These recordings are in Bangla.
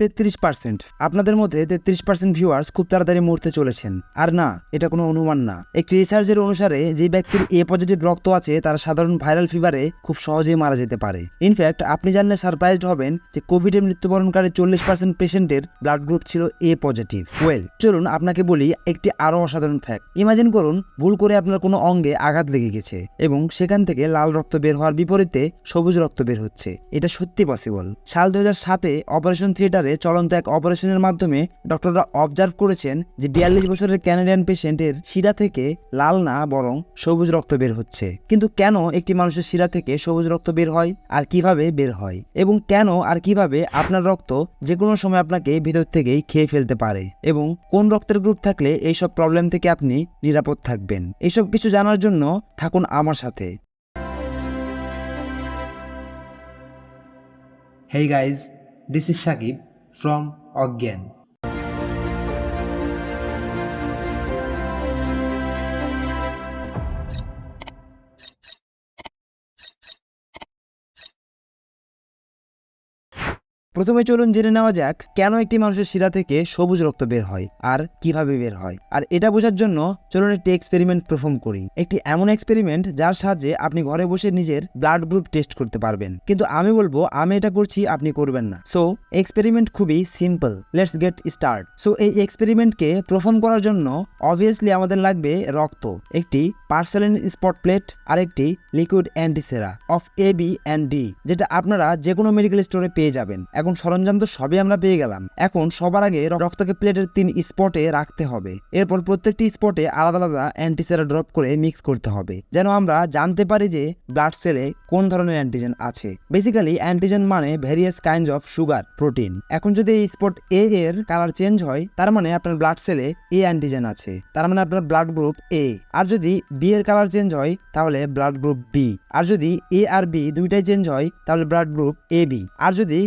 তেত্রিশ পার্সেন্ট আপনাদের মধ্যে তেত্রিশ পার্সেন্ট ভিউয়ার্স খুব তাড়াতাড়ি মরতে চলেছেন। আর না, এটা কোনো অনুমান না। একটি রিসার্চের অনুসারে যে ব্যক্তির এ পজিটিভ রক্ত আছে, তারা সাধারণ ভাইরাল ফিভারে খুব সহজেই মারা যেতে পারে। ইনফ্যাক্ট আপনি জানলে সারপ্রাইজড হবেন যে কোভিডে মৃত্যুবরণকারী চল্লিশ পার্সেন্ট পেশেন্টের ব্লাড গ্রুপ ছিল এ পজিটিভ ওয়েল চলুন আপনাকে বলি একটি আরও অসাধারণ ফ্যাক্ট ইমাজিন করুন, ভুল করে আপনার কোনো অঙ্গে আঘাত লেগে গেছে এবং সেখান থেকে লাল রক্ত বের হওয়ার বিপরীতে সবুজ রক্ত বের হচ্ছে। এটা সত্যি পসিবল সাল দু হাজার সাতে অপারেশন থিয়েটারে চলন্ত এক অপারেশনের মাধ্যমে ডক্টররা অবজার্ভ করেছেন যে বিয়াল্লিশ বছরের ক্যানাডিয়ান পেশেন্টের শিরা থেকে লাল না বরং সবুজ রক্ত বের হচ্ছে। কিন্তু কেন একটি মানুষের শিরা থেকে সবুজ রক্ত বের হয়? আর কীভাবে বের হয়? এবং কেন আর কীভাবে আপনার রক্ত যে কোনো সময় আপনাকে ভিতর থেকেই খেয়ে ফেলতে পারে? এবং কোন রক্তের গ্রুপ থাকলে এইসব প্রবলেম থেকে আপনি নিরাপদ থাকবেন? এইসব কিছু জানার জন্য থাকুন আমার সাথে। Hey guys, this is Shakib. from again. প্রথমে চলুন জেনে নেওয়া যাক কেন একটি মানুষের শিরা থেকে সবুজ রক্ত বের হয় আর কীভাবে বের হয়। আর এটা বোঝার জন্য চলুন একটি এক্সপেরিমেন্ট পারফর্ম করি। একটি এমন এক্সপেরিমেন্ট যার সাহায্যে আপনি ঘরে বসে নিজের ব্লাড গ্রুপ টেস্ট করতে পারবেন। কিন্তু আমি বলব, আমি এটা করছি, আপনি করবেন না। সো এক্সপেরিমেন্ট খুবই simple let's get start so এই এক্সপেরিমেন্টকে পারফর্ম করার জন্য অবভিয়াসলি আমাদের লাগবে রক্ত। একটি পার্সেলিন স্পট প্লেট আর একটি liquid antisera of A B and D যেটা আপনারা যে কোনো মেডিকেল স্টোরে পেয়ে যাবেন। এখন সরঞ্জাম তো সবই আমরা পেয়ে গেলাম। এখন সবার আগে রক্তকে প্লেটের তিন স্পটে রাখতে হবে। এরপর প্রত্যেকটি স্পটে আলাদা আলাদা অ্যান্টিসেরা ড্রপ করে মিক্স করতে হবে। যেন আমরা জানতে পারি যে ব্লাড সেলে কোন ধরনের অ্যান্টিজেন আছে। বেসিক্যালি অ্যান্টিজেন মানে various kinds of sugar protein এখন যদি এই স্পট এ এর কালার চেঞ্জ হয়, তার মানে আপনার ব্লাড সেলে এ অ্যান্টিজেন আছে। তার মানে আপনার ব্লাড গ্রুপ এ আর যদি বি এর কালার চেঞ্জ হয়, তাহলে ব্লাড গ্রুপ বি আর যদি এ আর বি দুইটাই চেঞ্জ হয়, তাহলে ব্লাড গ্রুপ এ বি আর যদি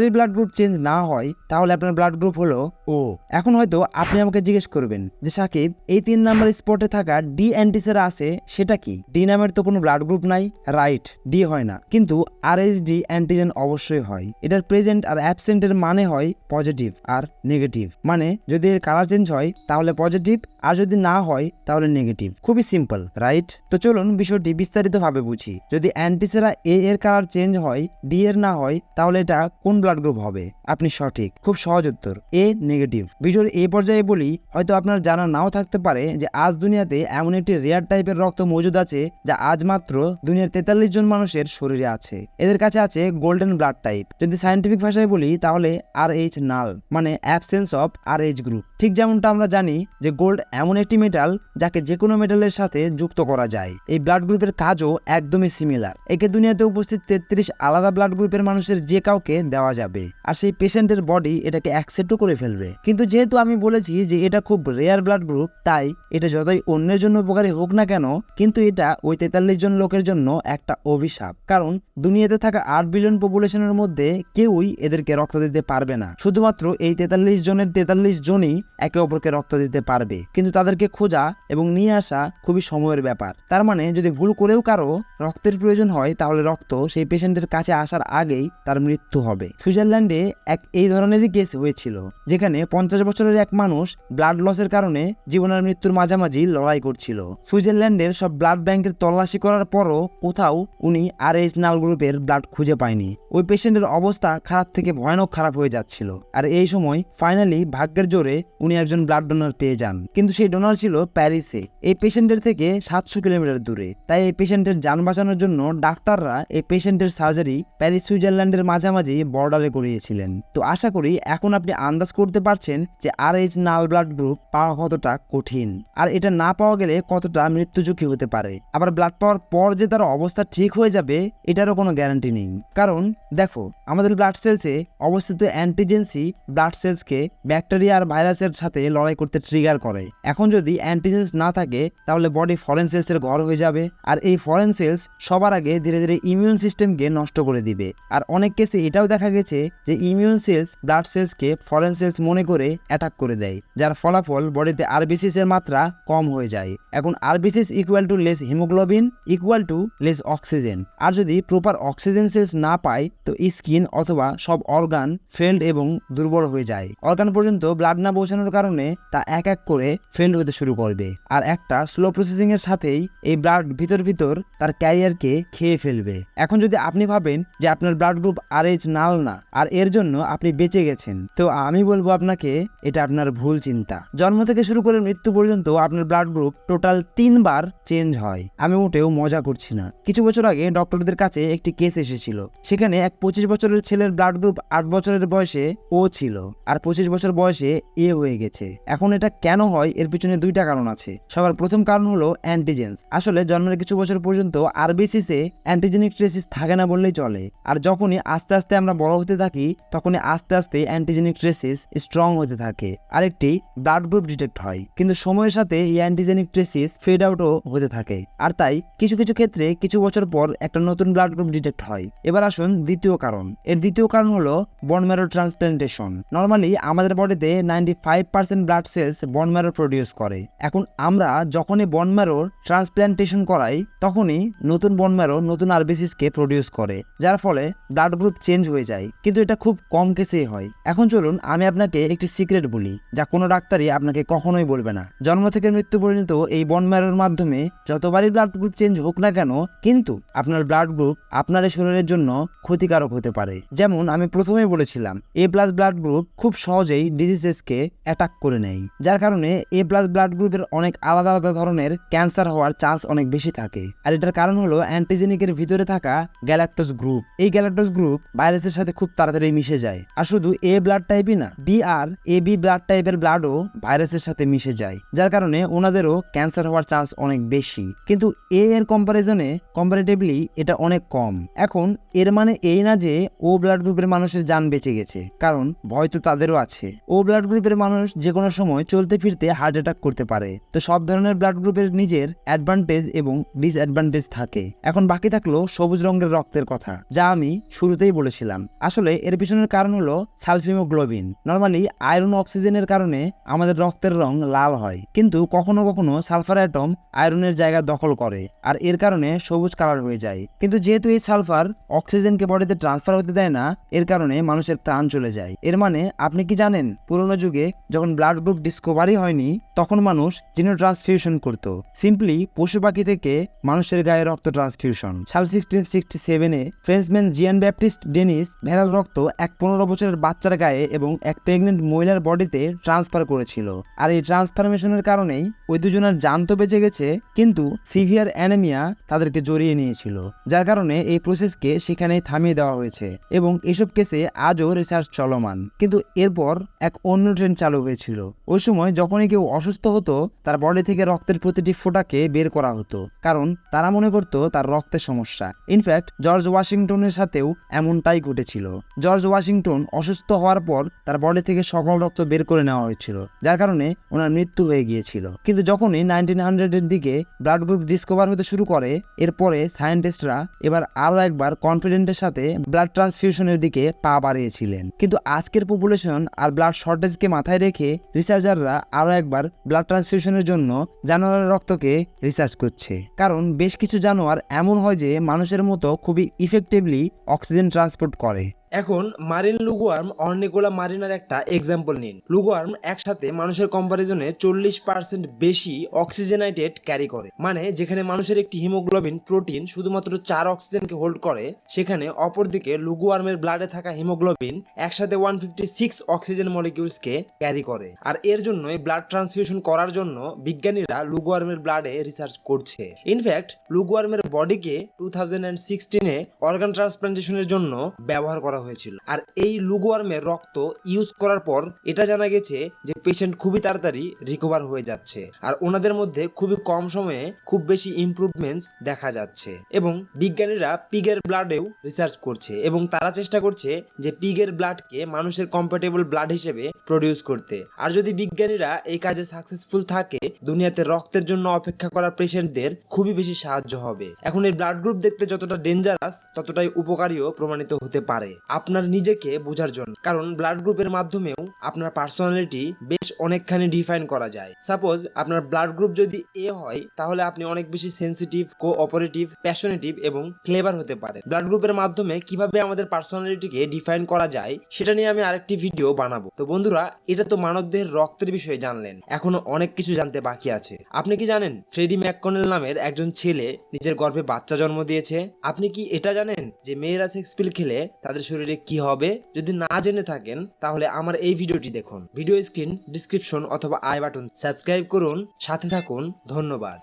কোনোটারই ব্লাড গ্রুপ চেঞ্জ না হয়, তাহলে আপনার ব্লাড গ্রুপ হলো ও এখন হয়তো আপনি আমাকে জিজ্ঞেস করবেন যে, সাকিব, এই তিন নাম্বার স্পটে থাকা ডি অ্যান্টিসেরা আছে সেটা কি? ডি নামের তো কোনো ব্লাড গ্রুপ নাই রাইট ডি হয় না। কিন্তু আর এইচ ডি অ্যান্টিজেন অবশ্যই হয়। এটার প্রেজেন্ট আর অ্যাবসেন্টের মানে হয় পজিটিভ আর নেগেটিভ মানে যদি এর কালার চেঞ্জ হয়, তাহলে পজিটিভ আর যদি না হয়, তাহলে নেগেটিভ খুবই সিম্পল রাইট তো চলুন বিষয়টি বিস্তারিতভাবে বুঝি। যদি অ্যান্টিসেরা এ এর কালার চেঞ্জ হয় ডি এর না হয়, তাহলে এটা কোন ব্লাড গ্রুপ হবে। আপনি সঠিক। খুব সহজ উত্তর। এ নেগেটিভ ভিডিওর এই পর্যায়ে বলি, হয়তো আপনার জানা নাও থাকতে পারে যে আজ দুনিয়াতে এমন একটি রেয়ার টাইপের রক্ত মজুদ আছে যা আজ মাত্র দুনিয়ার তেতাল্লিশ জন মানুষের শরীরে আছে। এদের কাছে আছে গোল্ডেন ব্লাড টাইপ যদি সায়েন্টিফিক ভাষায় বলি, তাহলে আর এইচ নাল মানে absence of R H group ঠিক যেমনটা আমরা জানি যে গোল্ড এমন একটি মেটাল যাকে যে কোনো মেটালের সাথে যুক্ত করা যায়। এই ব্লাড গ্রুপের কাজও একদমই সিমিলার একে দুনিয়াতে উপস্থিত তেত্রিশ আলাদা ব্লাড গ্রুপের মানুষের যে কাউকে দেওয়া যাবে। আর সেই পেশেন্টের বডি এটাকে অ্যাকসেপ্টও করে ফেলবে। কিন্তু যেহেতু আমি বলেছি যে এটা খুব রেয়ার ব্লাড গ্রুপ তাই এটা যতই অন্যের জন্য উপকারী হোক না কেন, কিন্তু এটা ওই তেতাল্লিশ জন লোকের জন্য একটা অভিশাপ। কারণ দুনিয়াতে থাকা আট বিলিয়ন পপুলেশনের মধ্যে কেউই এদেরকে রক্ত দিতে পারবে না। শুধুমাত্র এই তেতাল্লিশ জনের তেতাল্লিশ জনই একে অপরকে রক্ত দিতে পারবে। কিন্তু তাদেরকে খোঁজা এবং নিয়ে আসা খুবই সময়ের ব্যাপার। তার মানে যদি ভুল করেও কারও রক্তের প্রয়োজন হয়, তাহলে রক্ত সেই পেশেন্টের কাছে আসার আগেই তার মৃত্যু হবে। সুইজারল্যান্ডে এক এই ধরনেরই কেস হয়েছিল, যেখানে পঞ্চাশ বছরের এক মানুষ ব্লাড লসের কারণে জীবন আর মৃত্যুর মাঝামাঝি লড়াই করছিল। সুইজারল্যান্ডের সব ব্লাড ব্যাংকের তল্লাশি করার পরও কোথাও উনি আর এইচ নাল গ্রুপের ব্লাড খুঁজে পায়নি। ওই পেশেন্টের অবস্থা খারাপ থেকে ভয়ানক খারাপ হয়ে যাচ্ছিল। আর এই সময় ফাইনালি ভাগ্যের জোরে উনি একজন ব্লাড ডোনার পেয়ে যান। কিন্তু সেই ডোনার ছিল প্যারিসে। এই পেশেন্টের থেকে সাতশো কিলোমিটার দূরে। তাই এই পেশেন্টের যান বাঁচানোর জন্য ডাক্তাররা এই পেশেন্টের সার্জারি প্যারিস সুইজারল্যান্ডের মাঝামাঝি বর্ডারে করিয়েছিলেন। তো আশা করি এখন আপনি আন্দাজ করতে পারছেন যে R H null blood group পাওয়া কতটা কঠিন। আর এটা না পাওয়া গেলে কতটা মৃত্যু ঝুঁকি হতে পারে। আবার ব্লাড পাওয়ার পর যে তার অবস্থা ঠিক হয়ে যাবে, এটারও কোনো গ্যারান্টি নেই। কারণ দেখো, আমাদের ব্লাড সেলসে অবস্থিত অ্যান্টিজেন্সি ব্লাড সেলসকে ব্যাকটেরিয়া আর ভাইরাসের সাথে লড়াই করতে ট্রিগার করে। এখন যদি অ্যান্টিজেন্স না থাকে, তাহলে বডি ফরেন সেলসের ঘর হয়ে যাবে। আর এই ফরেন সেলস সবার আগে ধীরে ধীরে ইমিউন সিস্টেমকে নষ্ট করে দিবে। আর অনেক কেসে এটাও দেখা গেছে গেছে যে ইমিউন সেলস ব্লাড সেলসকে ফরেন সেলস মনে করে অ্যাটাক করে দেয়, যার ফলাফল বডিতে আরবিসিস এর মাত্রা কম হয়ে যায়। এখন RBCs equal to less haemoglobin equal to less oxygen আর যদি প্রপার অক্সিজেন সেলস না পায়, তো স্কিন অথবা সব অর্গান ফেল্ড এবং দুর্বল হয়ে যায়। অর্গান পর্যন্ত ব্লাড না পৌঁছানোর কারণে তা এক এক করে ফেল্ড হতে শুরু করবে। আর একটা স্লো প্রসেসিং এর সাথেই এই ব্লাড ভিতর ভিতর তার ক্যারিয়ারকে খেয়ে ফেলবে। এখন যদি আপনি ভাবেন যে আপনার blood group R H null না আর এর জন্য আপনি বেঁচে গেছেন। তো আমি বলব আপনাকে, এটা আপনার ভুল চিন্তা। জন্ম থেকে শুরু করে মৃত্যু পর্যন্ত আপনার ব্লাড গ্রুপ টোটাল তিনবার চেঞ্জ হয়। আমি মোটেও মজা করছি না। কিছু বছর আগে ডক্টরদের কাছে একটি কেস এসেছিল। সেখানে এক পঁচিশ বছরের ছেলের ব্লাড গ্রুপ আট বছরের বয়সে ও ছিল, আর পঁচিশ বছর বয়সে এ হয়ে গেছে। এখন এটা কেন হয়, এর পিছনে দুইটা কারণ আছে। সবার প্রথম কারণ হলো অ্যান্টিজেন্স আসলে জন্মের কিছু বছর পর্যন্ত আরবিসিসে অ্যান্টিজেনিক ট্রেসিস থাকে না বললেই চলে। আর যখনই আস্তে আস্তে আমরা বড় হতে থাকি তখনই আস্তে আস্তে অ্যান্টিজেনিক ট্রেসিস স্ট্রং হতে থাকে। আরেকটি ব্লাড গ্রুপ ডিটেক্ট হয়, কিন্তু সময়ের সাথে এই অ্যান্টিজেনিক ট্রেসিস ফেড আউটও হতে থাকে। আর তাই কিছু কিছু ক্ষেত্রে কিছু বছর পর একটা নতুন ব্লাড গ্রুপ ডিটেক্ট হয়। এবার আসুন দ্বিতীয় কারণ। এর দ্বিতীয় কারণ হলো বন ম্যারো ট্রান্সপ্লান্টেশন নর্মালি আমাদের বডিতে ninety five percent blood cells bone marrow produce করে। এখন আমরা যখনই বন ম্যারোর ট্রান্সপ্লান্টেশন করাই, তখনই নতুন বন ম্যারো নতুন আরবিসিসকে প্রডিউস করে, যার ফলে ব্লাড গ্রুপ চেঞ্জ হয়ে যায়। কিন্তু এটা খুব কম কেসেই হয়। এখন চলুন আমি আপনাকে একটি সিক্রেট বলি, যা কোনো ডাক্তারই আপনাকে কখনোই বলবে না। জন্ম থেকে মৃত্যু পর্যন্ত এই বন ম্যারোর মাধ্যমে যতবারই ব্লাড গ্রুপ চেঞ্জ হোক না কেন, কিন্তু আপনার ব্লাড গ্রুপ আপনার শরীরের জন্য ক্ষতিকারক হতে পারে। যেমন আমি প্রথমেই বলেছিলাম এ প্লাস ব্লাড গ্রুপ খুব সহজেই ডিজিজেসকে অ্যাটাক করে নেয়। যার কারণে এ প্লাস ব্লাড গ্রুপের অনেক আলাদা আলাদা ধরনের ক্যান্সার হওয়ার চান্স অনেক বেশি থাকে। আর এটার কারণ হলো অ্যান্টিজেনিকের ভিতরে থাকা গ্যালাক্টোস গ্রুপ এই গ্যালাক্টোস গ্রুপ ভাইরাসের সাথে খুব তাড়াতাড়ি মিশে যায়। আর শুধু এ ব্লাড টাইপই না বি আর এ বি ব্লাড টাইপের ব্লাডও ভাইরাসের সাথে মিশে যায়, যার কারণে ওনাদেরও ক্যান্সার হওয়ার চান্স অনেক বেশি। কিন্তু এ এর কম্পারিজনে কম্পারেটিভলি এটা অনেক কম। এখন এর মানে এই না যে ও ব্লাড গ্রুপের মানুষের যান বেঁচে গেছে, কারণ ভয় তো তাদেরও আছে। ও ব্লাড গ্রুপের মানুষ যে কোনো সময় চলতে ফিরতে হার্ট অ্যাটাক করতে পারে। তো সব ধরনের ব্লাড গ্রুপের নিজের অ্যাডভান্টেজ এবং ডিসঅ্যাডভান্টেজ থাকে। এখন বাকি থাকল সবুজ রঙের রক্তের কথা, যা আমি শুরুতেই বলেছিলাম। আসলে এর পিছনের কারণ হলো সালফিমোগ্লোবিন। নর্মালি আয়রন অক্সিজেনের কারণে আমাদের রক্তের রং লাল হয়। কিন্তু কখনো কখনো সালফার অ্যাটম আয়রনের জায়গা দখল করে আর এর কারণে সবুজ কালার হয়ে যায়। কিন্তু যেহেতু এই সালফার অক্সিজেনকে বডিতে ট্রান্সফার হতে দেয় না, এর কারণে মানুষের প্রাণ চলে যায়। এর মানে আপনি কি জানেন, পুরোনো যুগে যখন ব্লাড গ্রুপ ডিসকভারি হয়নি, তখন মানুষ জিনো ট্রান্সফিউশন করত। সিম্পলি পশু পাখি থেকে মানুষের গায়ে রক্ত ট্রান্সফিউশন সাল সিক্সটিন সিক্সটি সেভেনে ফ্রেঞ্চম্যান জিয়ান ব্যাপটিস্ট ডেনিস ভেড়াল রক্ত এক পনেরো বছরের বাচ্চার গায়ে এবং এক প্রেগনেন্ট মহিলার বডিতে ট্রান্সফার করেছিল। আর এই ট্রান্সফরমেশনের কারণেই ওই দুজনের জান তো বেঁচে গেছে, কিন্তু সিভিয়ার অ্যানেমিয়া তাদেরকে জড়িয়ে নিয়েছিল, যার কারণে এই প্রসেসকে সেখানেই থামিয়ে দেওয়া হয়েছে এবং এসব কেসে আজও রিসার্চ চলমান। কিন্তু এরপর এক অন্য ট্রেন চালু হয়েছিল। ওই সময় যখনই কেউ অসুস্থ হতো, তার বডি থেকে রক্তের প্রতিটি ফোঁটাকে বের করা হতো, কারণ তারা মনে করতো তার রক্তের সমস্যা। ইনফ্যাক্ট জর্জ ওয়াশিংটনের সাথেও এমনটাই ঘটেছিল। জর্জ ওয়াশিংটন অসুস্থ হওয়ার পর তার বডি থেকে সকল রক্ত বের করে নেওয়া হয়েছিল, যার কারণে ওনার মৃত্যু হয়ে গিয়েছিল। কিন্তু যখনই নাইনটিন হান্ড্রেডের দিকে ব্লাড গ্রুপ ডিসকভার হতে শুরু করে, এরপরে সায়েন্টিস্টরা এবার আরও একবার কনফিডেন্টের সাথে ব্লাড ট্রান্সফিউশনের দিকে পা বাড়িয়েছিলেন। কিন্তু আজকের পপুলেশন আর ব্লাড শর্টেজকে মাথায় রেখে রিসার্চাররা আরও একবার ব্লাড ট্রান্সফিউশনের জন্য জানোয়ারের রক্তকে রিসার্চ করছে। কারণ বেশ কিছু জানোয়ার এমন হয় যে মানুষের মতো খুবই ইফেক্টিভলি অক্সিজেন ট্রান্সপোর্ট করে। এখন মারিন লুগুয়ার্ম অর্নিকোলা মারিনার একটা এক্সাম্পল নিন। লুগুয়ার্ম একসাথে মানুষের কম্পারিজনে চল্লিশ পার্সেন্ট বেশি অক্সিজেনাইটেড ক্যারি করে। মানে যেখানে মানুষের একটি হিমোগ্লোবিন প্রোটিন শুধুমাত্র চার অক্সিজেনকে হোল্ড করে, সেখানে অপরদিকে লুগুয়ার্মের ব্লাডে থাকা হিমোগ্লোবিন একসাথে ওয়ান ফিফটি সিক্স অক্সিজেন মলিকিউলসকে ক্যারি করে। আর এর জন্যই ব্লাড ট্রান্সফিউশন করার জন্য বিজ্ঞানীরা লুগুয়ার্মের ব্লাডে রিসার্চ করছে। ইনফ্যাক্ট লুগুয়ার্মের বডিকে টু থাউজেন্ড অ্যান্ড সিক্সটিনে অর্গান ট্রান্সপ্লান্টেশনের জন্য ব্যবহার করা হয়েছিল। আর এই লুগুয়ার্মের রক্ত ইউজ করার পর এটা জানা গেছে যে পেশেন্ট খুবই তাড়াতাড়ি রিকভার হয়ে যাচ্ছে। আর ওনাদের মধ্যে খুবই কম সময়ে খুব বেশি ইমপ্রুভমেন্টস দেখা যাচ্ছে। এবং বিজ্ঞানীরা পিগের ব্লাডেও রিসার্চ করছে এবং তারা চেষ্টা করছে যে পিগের ব্লাডকে মানুষের কম্প্যাটেবল ব্লাড হিসেবে প্রডিউস করতে। আর যদি বিজ্ঞানীরা এই কাজে সাকসেসফুল থাকে, দুনিয়াতে রক্তের জন্য অপেক্ষা করা পেশেন্টদের খুবই বেশি সাহায্য হবে। এখন এই ব্লাড গ্রুপ দেখতে যতটা ডেঞ্জারাস ততটাই উপকারীও প্রমাণিত হতে পারে। আপনার নিজেকে বোঝার জন্য। কারণ ব্লাড গ্রুপের মাধ্যমেও আপনার পার্সোনালিটি বেশ অনেকখানি ডিফাইন করা যায়। সাপোজ আপনার ব্লাড গ্রুপ যদি এ হয়, তাহলে আপনি অনেক বেশি সেন্সিটিভ কো অপারেটিভ প্যাশনেটিভ এবং ক্লেভার হতে পারেন। ব্লাড গ্রুপের মাধ্যমে কীভাবে আমাদের পার্সোনালিটিকে ডিফাইন করা যায়, সেটা নিয়ে আমি আরেকটি ভিডিও বানাবো। তো বন্ধুরা, এটা তো মানবদের রক্তের বিষয়ে জানলেন। এখনও অনেক কিছু জানতে বাকি আছে। আপনি কি জানেন, ফ্রেডি ম্যাককনেল নামের একজন ছেলে নিজের গর্ভে বাচ্চা জন্ম দিয়েছে? আপনি কি এটা জানেন যে মেয়েরা সেক্স পিল খেলে তাদের শরীরে কি হবে, যদি না জেনে থাকেন, তাহলে আমার এই ভিডিওটি দেখুন। ভিডিও স্ক্রিন ডিসক্রিপশন অথবা আই বাটন সাবস্ক্রাইব করুন। সাথে থাকুন। ধন্যবাদ।